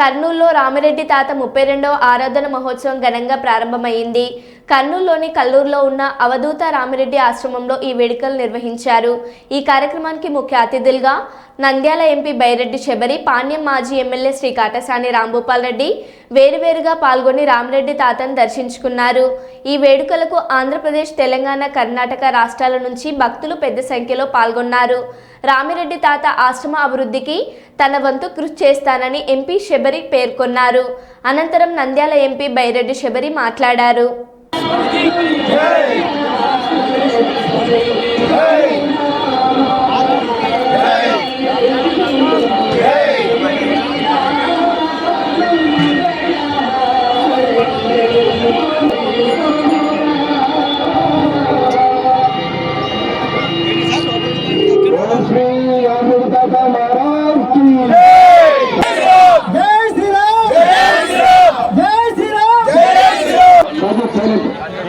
కర్నూలులో రామిరెడ్డి తాత ముప్పై రెండవ ఆరాధన మహోత్సవం ఘనంగా ప్రారంభమైంది కర్నూలులోని కల్లూరులో ఉన్న అవధూత రామిరెడ్డి ఆశ్రమంలో ఈ వేడుకలు నిర్వహించారు. ఈ కార్యక్రమానికి ముఖ్య అతిథులుగా నంద్యాల ఎంపీ బైరెడ్డి శబరి పాణ్యం మాజీ ఎమ్మెల్యే శ్రీ కాటసాని రాంభూపాల్ రెడ్డి వేరువేరుగా పాల్గొని రామిరెడ్డి తాతను దర్శించుకున్నారు. ఈ వేడుకలకు ఆంధ్రప్రదేశ్ తెలంగాణ కర్ణాటక రాష్ట్రాల నుంచి భక్తులు పెద్ద సంఖ్యలో పాల్గొన్నారు. రామిరెడ్డి తాత ఆశ్రమ అభివృద్ధికి తన వంతు కృషి చేస్తానని ఎంపీ శబరి పేర్కొన్నారు. అనంతరం నంద్యాల ఎంపీ బైరెడ్డి శబరి మాట్లాడారు. की जय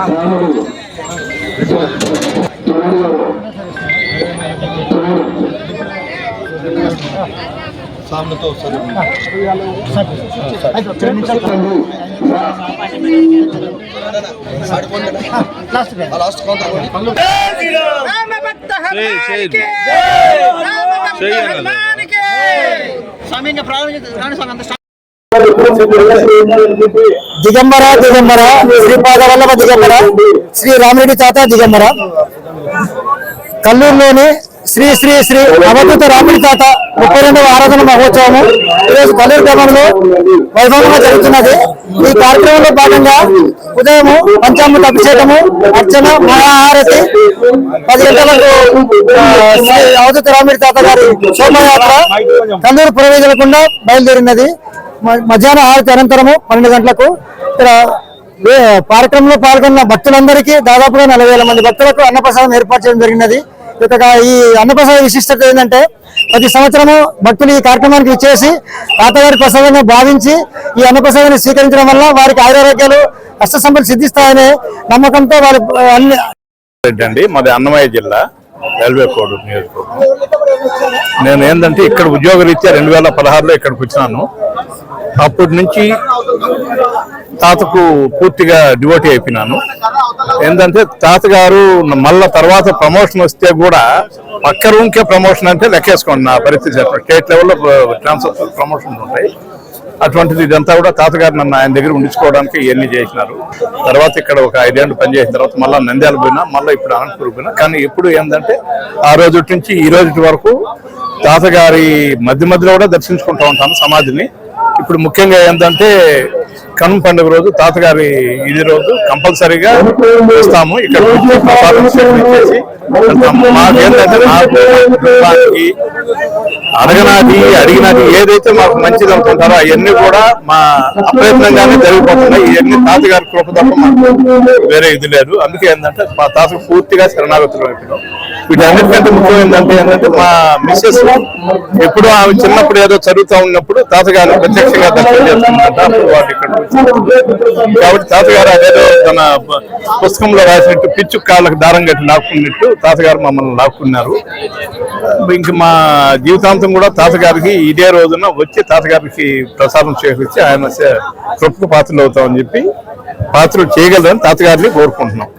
Alhamdulillah. Selamat datang. దిగంబర దిగంబర. శ్రీపాద వల్లభ దిగంబర. శ్రీ రామిరెడ్డి తాత దిగంబర. కల్లూరులోని శ్రీ శ్రీ శ్రీ అవధూత రాముడి తాత ముప్పై రెండవ ఆరాధన మహోత్సవము. ఈరోజు పల్లెరు గ్రామంలో వైభవంగా జరుగుతున్నది. ఈ కార్యక్రమంలో భాగంగా ఉదయము పంచామృత అభిషేకము అర్చన మహాహారతి పది గంటలకు శ్రీ అవధూత రాముడి తాత గారి శోభయాత్ర కందూరు పురవేదలకుండా బయలుదేరినది. మధ్యాహ్న హారతి అనంతరము పన్నెండు గంటలకు ఇక్కడ కార్యక్రమంలో పాల్గొన్న భక్తులందరికీ దాదాపుగా నలభై వేల మంది భక్తులకు అన్నప్రసాదం ఏర్పాటు చేయడం జరిగినది. ఇక ఈ అన్నప్రసాద విశిష్టత ఏంటంటే ప్రతి సంవత్సరము భక్తులు ఈ కార్యక్రమానికి ఇచ్చేసి తాతగారి ప్రసాదంగా భావించి ఈ అన్నప్రసాదాన్ని స్వీకరించడం వల్ల వారికి ఆయురారోగ్యాలు కష్ట సంపద సిద్ధిస్తాయనే నమ్మకంతో వారు అన్ని ఏంటండి అండి మాది అన్నమయ్య జిల్లా రైల్వే కోడ్ నియోజకవర్గం. నేను ఏంటంటే ఇక్కడ ఉద్యోగరీత్యా రెండు వేల పదహారులో ఇక్కడికి వచ్చినాను. అప్పటి నుంచి తాతకు పూర్తిగా డివోటీ అయిపోయినాను. ఏంటంటే తాతగారు మళ్ళా తర్వాత ప్రమోషన్ వస్తే కూడా పక్క రూమ్కే ప్రమోషన్ అంటే లెక్కేసుకోండి నా పరిస్థితి చెప్పండి. స్టేట్ లెవెల్లో ట్రాన్స్ఫర్ ప్రమోషన్ ఉంటాయి. అటువంటిది ఇదంతా కూడా తాతగారు నన్ను ఆయన దగ్గర ఉండించుకోవడానికి ఇవన్నీ చేసినారు. తర్వాత ఇక్కడ ఒక ఐదేళ్ళు పనిచేసిన తర్వాత మళ్ళీ నంద్యాల పోయినా మళ్ళీ ఇప్పుడు అనంతపురం పోయినా. కానీ ఎప్పుడు ఏంటంటే ఆ రోజు నుంచి ఈ రోజు వరకు తాతగారి మధ్య మధ్యలో కూడా దర్శించుకుంటూ ఉంటాను సమాధిని ఇప్పుడు ముఖ్యంగా ఏంటంటే కనుమ పండుగ రోజు తాతగారి ఇది రోజు కంపల్సరీగా వస్తాము. ఇక్కడ మాకేంటంటే అడగనాది అడిగినది ఏదైతే మాకు మంచిది అనుకుంటారో అవన్నీ కూడా మా అప్రయత్నంగానే జరిగిపోతున్నాయి. ఇవన్నీ తాతగారి కృప తప్ప మాకు వేరే ఇది లేదు. అందుకే ఏంటంటే మా తాతకు పూర్తిగా శరణాగతులు అయిపోయినాం వీటన్నిటికంటే ముఖ్యం ఏంటంటే ఏంటంటే మా మిస్సెస్ ఎప్పుడు ఆమె చిన్నప్పుడు ఏదో చదువుతా ఉన్నప్పుడు తాతగారు ప్రత్యక్షంగా దర్శనం చేస్తుందంట అప్పుడు ఇక్కడ కాబట్టి తాతగారు అదేదో తన పుస్తకంలో రాసినట్టు పిచ్చు కాళ్ళకు దారం కట్టి లాక్కున్నట్టు తాతగారు మమ్మల్ని లాక్కున్నారు. ఇంక మా జీవితాంతం కూడా తాతగారికి ఇదే రోజున వచ్చి తాతగారికి ప్రసాదం చేకూర్చి ఆయన సే- కృపకు పాత్రలు అవుతామని చెప్పి పాత్రలు చేయగలరని తాతగారిని కోరుకుంటున్నాం.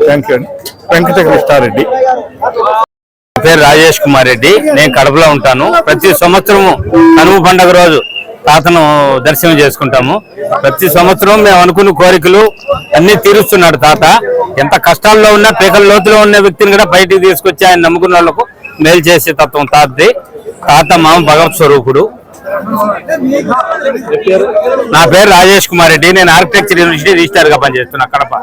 థ్యాంక్ యూ అండి. వెంకట కృష్ణారెడ్డి పేరు రాజేష్ కుమార్ రెడ్డి. నేను కడపలో ఉంటాను. ప్రతి సంవత్సరము కనుమ పండగ రోజు తాతను దర్శనం చేసుకుంటాము. ప్రతి సంవత్సరం మేము అనుకున్న కోరికలు అన్ని తీరుస్తున్నాడు తాత. ఎంత కష్టాల్లో ఉన్నా పీకల లోతులో ఉన్న వ్యక్తిని కూడా బయటికి తీసుకొచ్చి ఆయన నమ్ముకున్న వాళ్ళకు మేలు చేసే తత్వం తాతది. తాత మామ భగవత్ స్వరూపుడు. నా పేరు రాజేష్ కుమార్ రెడ్డి. నేను ఆర్కిటెక్చర్ యూనివర్సిటీ రిజిస్టర్గా పనిచేస్తున్నా కడప.